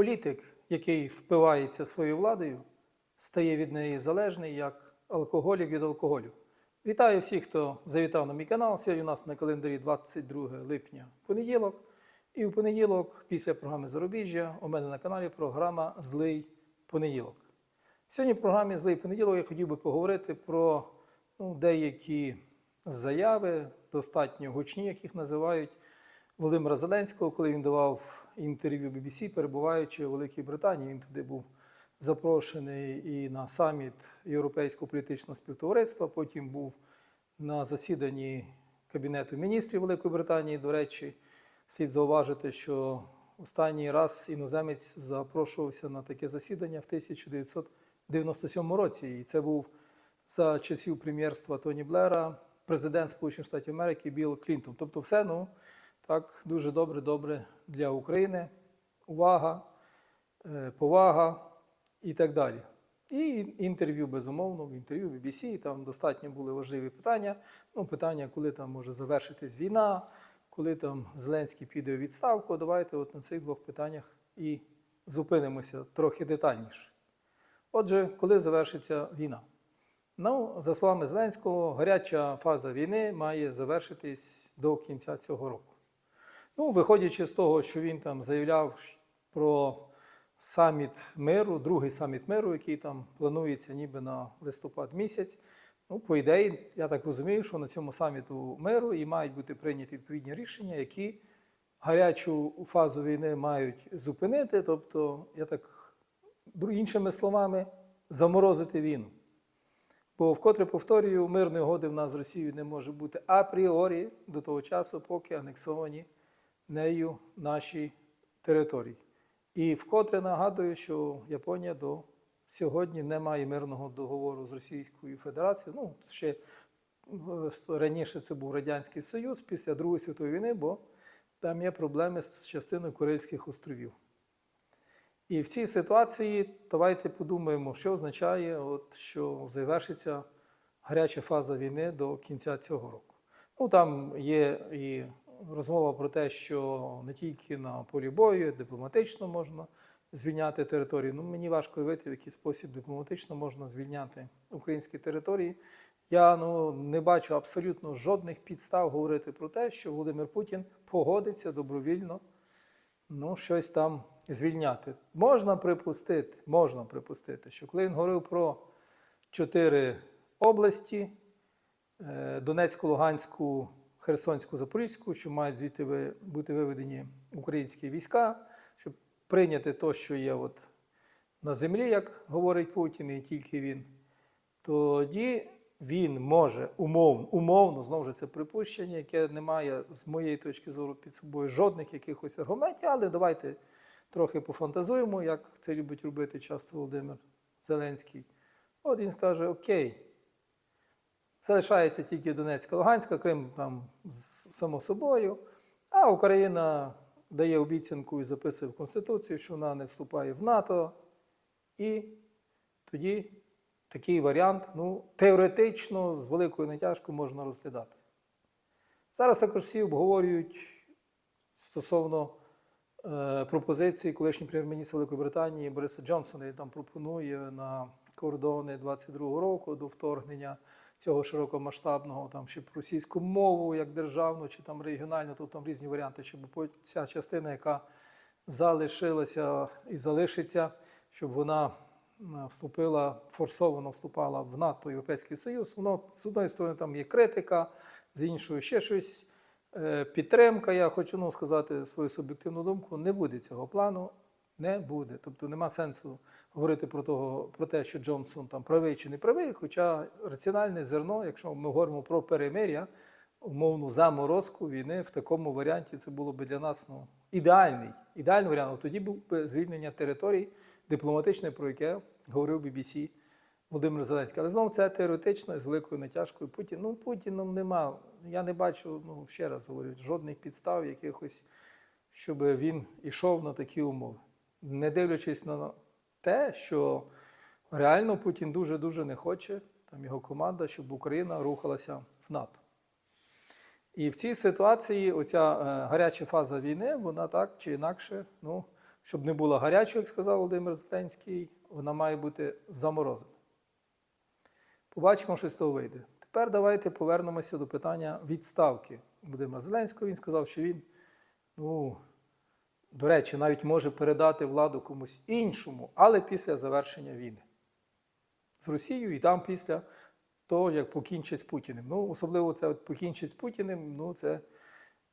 політик, який впивається своєю владою, стає від неї залежний, як алкоголік від алкоголю. Вітаю всіх, хто завітав на мій канал. Сьогодні у нас на календарі 22 липня понеділок. І у понеділок, після програми Зарубіжжя, у мене на каналі програма Злий понеділок. Сьогодні в програмі Злий понеділок я хотів би поговорити про ну, деякі заяви, достатньо гучні, яких називають Володимира Зеленського, коли він давав інтерв'ю BBC, перебуваючи у Великій Британії. Він туди був запрошений і на саміт Європейського політичного співтовариства. Потім був на засіданні Кабінету міністрів Великої Британії. До речі, слід зауважити, що останній раз іноземець запрошувався на таке засідання в 1997 році. І це був за часів прем'єрства Тоні Блера, президент Сполучених Штатів Америки Білл Клінтон. Тобто, все ну так дуже добре, добре для України. Увага, е, повага і так далі. І інтерв'ю, безумовно, в інтерв'ю BBC, там достатньо були важливі питання. Ну, питання, коли там може завершитись війна, коли там Зеленський піде у відставку. Давайте от на цих двох питаннях і зупинимося трохи детальніше. Отже, коли завершиться війна? Ну, за словами Зеленського, гаряча фаза війни має завершитись до кінця цього року. Ну, виходячи з того, що він там заявляв про саміт миру, другий саміт миру, який там планується ніби на листопад місяць. Ну, по ідеї, я так розумію, що на цьому саміту миру і мають бути прийняті відповідні рішення, які гарячу фазу війни мають зупинити, тобто, я так іншими словами, заморозити війну. Бо вкотре повторюю, мирної угоди в нас з Росією не може бути апріорі до того часу, поки анексовані нею наші території. І вкотре нагадую, що Японія до сьогодні не має мирного договору з Російською Федерацією. Ну, ще раніше це був Радянський Союз після Другої світової війни, бо там є проблеми з частиною Курильських островів. І в цій ситуації давайте подумаємо, що означає, от, що завершиться гаряча фаза війни до кінця цього року. Ну, там є і розмова про те, що не тільки на полі бою, дипломатично можна звільняти території. Ну, мені важко уявити, в який спосіб дипломатично можна звільняти українські території. Я ну, не бачу абсолютно жодних підстав говорити про те, що Володимир Путін погодиться добровільно ну, щось там звільняти. Можна припустити, можна припустити, що коли він говорив про чотири області: е, Донецьку, Луганську, Херсонську, Запорізьку, що мають звідти бути виведені українські війська, щоб прийняти те, що є от на землі, як говорить Путін, і тільки він, тоді він може умовно, умовно знову ж це припущення, яке не має з моєї точки зору під собою жодних якихось аргументів, але давайте трохи пофантазуємо, як це любить робити часто Володимир Зеленський. От він скаже: Окей, залишається тільки Донецька, Луганська, Крим там само собою, а Україна дає обіцянку і записує в Конституцію, що вона не вступає в НАТО. І тоді такий варіант, ну, теоретично, з великою натяжкою можна розглядати. Зараз також всі обговорюють стосовно е, пропозиції колишнього прем'єр-міністра Великої Британії Бориса Джонсона, який там пропонує на кордони 22-го року до вторгнення цього широкомасштабного, там щоб російську мову як державну чи там регіональну, то там різні варіанти, щоб ця частина, яка залишилася і залишиться, щоб вона вступила, форсовано вступала в НАТО, Європейський Союз. Воно з одної сторони там є критика, з іншої ще щось. Е, Підтримка, я хочу ну, сказати свою суб'єктивну думку, не буде цього плану, не буде. Тобто нема сенсу говорити про, того, про те, що Джонсон там правий чи не правий, хоча раціональне зерно, якщо ми говоримо про перемир'я, умовну заморозку війни в такому варіанті це було б для нас ну, ідеальний, ідеальний варіант. Тоді був би звільнення територій дипломатичне, про яке говорив BBC Володимир Зеленський. Але знову це теоретично з великою натяжкою Путін. Ну, Путіном нема. Я не бачу, ну ще раз говорю, жодних підстав, якихось, щоб він ішов на такі умови. Не дивлячись на те, що реально Путін дуже-дуже не хоче, там його команда, щоб Україна рухалася в НАТО. І в цій ситуації оця е, гаряча фаза війни, вона так чи інакше ну, щоб не була гарячою, як сказав Володимир Зеленський, вона має бути заморозена. Побачимо, що з того вийде. Тепер давайте повернемося до питання відставки Володимира Зеленського. Він сказав, що він, ну, до речі, навіть може передати владу комусь іншому, але після завершення війни з Росією і там після того, як покінчить з Путіним. Ну, особливо це от покінчить з Путіним, ну, це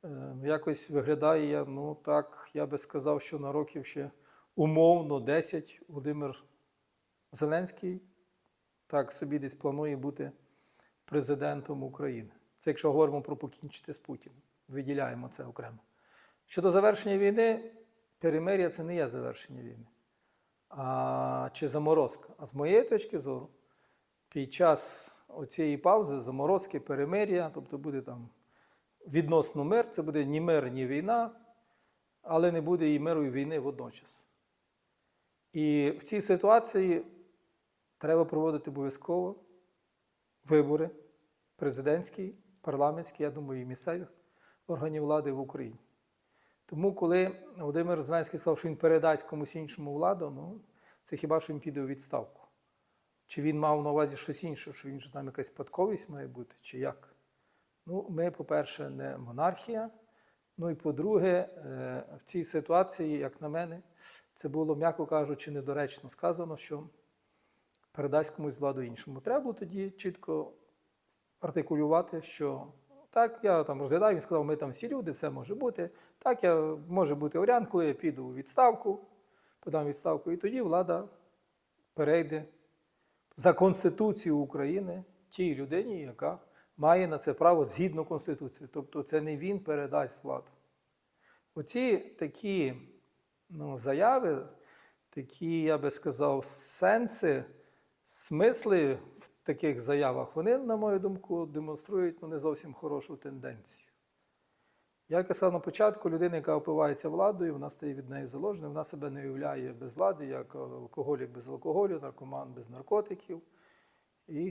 е, якось виглядає, ну так, я би сказав, що на років ще умовно 10 Володимир Зеленський так собі десь планує бути президентом України. Це якщо говоримо про покінчити з Путіним. Виділяємо це окремо. Щодо завершення війни, перемир'я це не є завершення війни, а чи заморозка. А з моєї точки зору, під час оцієї паузи, заморозки, перемир'я, тобто буде там відносно мир, це буде ні мир, ні війна, але не буде і миру, і війни водночас. І в цій ситуації треба проводити обов'язково вибори президентські, парламентські, я думаю, і місцевих органів влади в Україні. Тому, коли Володимир Зеленський сказав, що він передасть комусь іншому владу, ну, це хіба що він піде у відставку. Чи він мав на увазі щось інше, що він же там якась спадковість має бути, чи як? Ну, ми, по-перше, не монархія. Ну і по-друге, е, в цій ситуації, як на мене, це було, м'яко кажучи, недоречно сказано, що передасть комусь владу іншому. Треба було тоді чітко артикулювати, що так, я там розглядаю, він сказав, ми там всі люди, все може бути. Так, я, може бути варіант, коли я піду у відставку, подам відставку, і тоді влада перейде за Конституцією України тій людині, яка має на це право згідно Конституції. Тобто це не він передасть владу. Оці такі ну, заяви, такі, я би сказав, сенси, смисли в таких заявах, вони, на мою думку, демонструють ну, не зовсім хорошу тенденцію. Я сказав на початку, людина, яка опивається владою, вона стає від неї заложеною, вона себе не уявляє без влади, як алкоголік без алкоголю, наркоман без наркотиків. І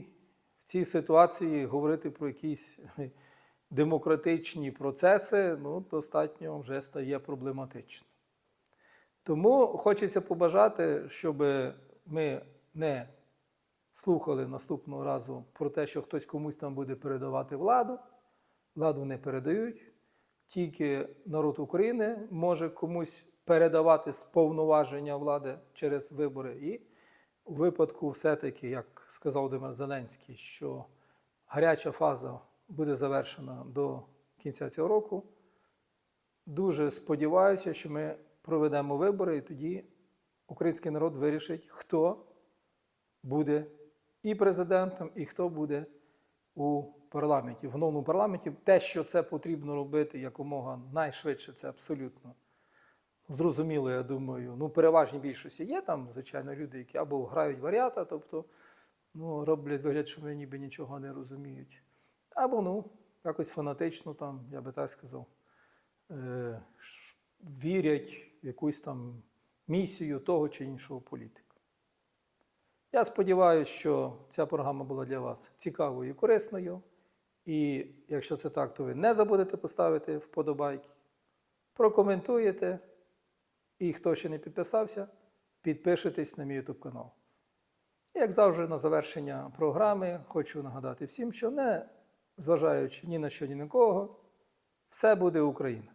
в цій ситуації говорити про якісь демократичні процеси ну, достатньо вже стає проблематично. Тому хочеться побажати, щоб ми не слухали наступного разу про те, що хтось комусь там буде передавати владу. Владу не передають. Тільки народ України може комусь передавати сповноваження влади через вибори. І у випадку, все-таки, як сказав Володимир Зеленський, що гаряча фаза буде завершена до кінця цього року. Дуже сподіваюся, що ми проведемо вибори, і тоді український народ вирішить, хто буде і президентом, і хто буде у парламенті. В новому парламенті те, що це потрібно робити якомога найшвидше, це абсолютно зрозуміло, я думаю. Ну, переважній більшості є там, звичайно, люди, які або грають варіата, тобто ну, роблять вигляд, що вони ніби нічого не розуміють. Або ну, якось фанатично, там, я би так сказав, е- вірять в якусь там місію того чи іншого політика. Я сподіваюся, що ця програма була для вас цікавою і корисною. І якщо це так, то ви не забудете поставити вподобайки, прокоментуєте. І хто ще не підписався, підпишитесь на мій YouTube канал. Як завжди, на завершення програми хочу нагадати всім, що не зважаючи ні на що, ні на кого, все буде Україна.